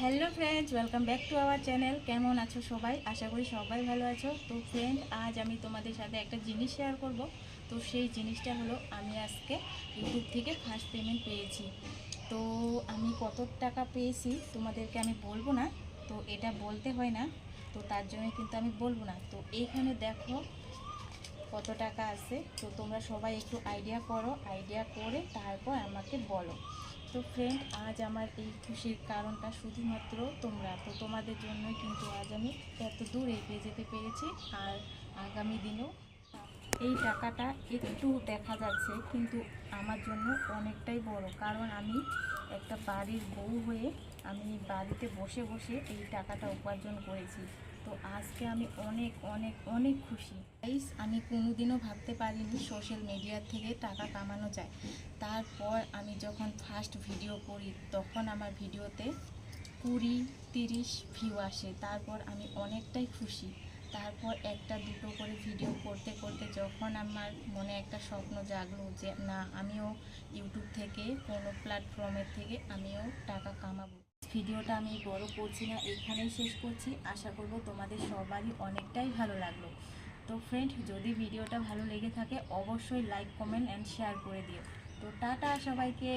Hello friends, welcome back to our channel. কেমন আছো সবাই? আশা করি সবাই ভালো আছো। তো ফ্রেন্ড, আজ আমি তোমাদের সাথে একটা জিনিস শেয়ার করব। তো সেই জিনিসটা হলো, আমি আজকে ইউটিউব থেকে ফার্স্ট পেমেন্ট পেয়েছি। তো আমি কত টাকা পেয়েছি তোমাদেরকে আমি বলব না। তো এটা বলতে হয় না। তো তার জন্য কিন্তু আমি বলব না। তো এইখানে দেখো কত টাকা আছে। তো তোমরা সবাই একটু আইডিয়া করো। আইডিয়া করে তারপর আমাকে বলো। তো ফ্রেন্ড আজ আমার এই খুশির কারণটা শুধুমাত্র তোমরা। তো তোমাদের জন্যই কিন্তু আজ আমি এত দূর এগিয়ে যেতে পেরেছি। আর আগামী দিনেও এই টাকাটা একটু দেখা যাচ্ছে, কিন্তু আমার জন্য অনেকটাই বড়। কারণ আমি একটা বাড়ির বউ হয়ে আমি বাড়িতে বসে বসে এই টাকাটা উপার্জন করেছি। তো আজকে আমি অনেক অনেক অনেক খুশি। গাইস আমি কোনোদিনও ভাবতে পারিনি সোশ্যাল মিডিয়া থেকে টাকা কামানো যায়। তারপর আমি যখন ফার্স্ট ভিডিও করি, তখন আমার ভিডিওতে কুড়ি, তিরিশ ভিউ আসে। তারপর আমি অনেকটাই খুশি। তারপর একটা দুটো করে ভিডিও যখন আমার মনে একটা স্বপ্ন জাগলো যে, না, আমিও ইউটিউব থেকে কোনো প্ল্যাটফর্মের থেকে আমিও টাকা কামাবো। ভিডিওটা আমি বড় করছি না এখানেই শেষ করছি। আশা করব তোমাদের সবারই অনেকটাই ভালো লাগল। তো ফ্রেন্ড যদি ভিডিওটা ভালো লেগে থাকে, অবশ্যই লাইক কমেন্ট অ্যান্ড শেয়ার করে দিও। তো টাটা সবাইকে!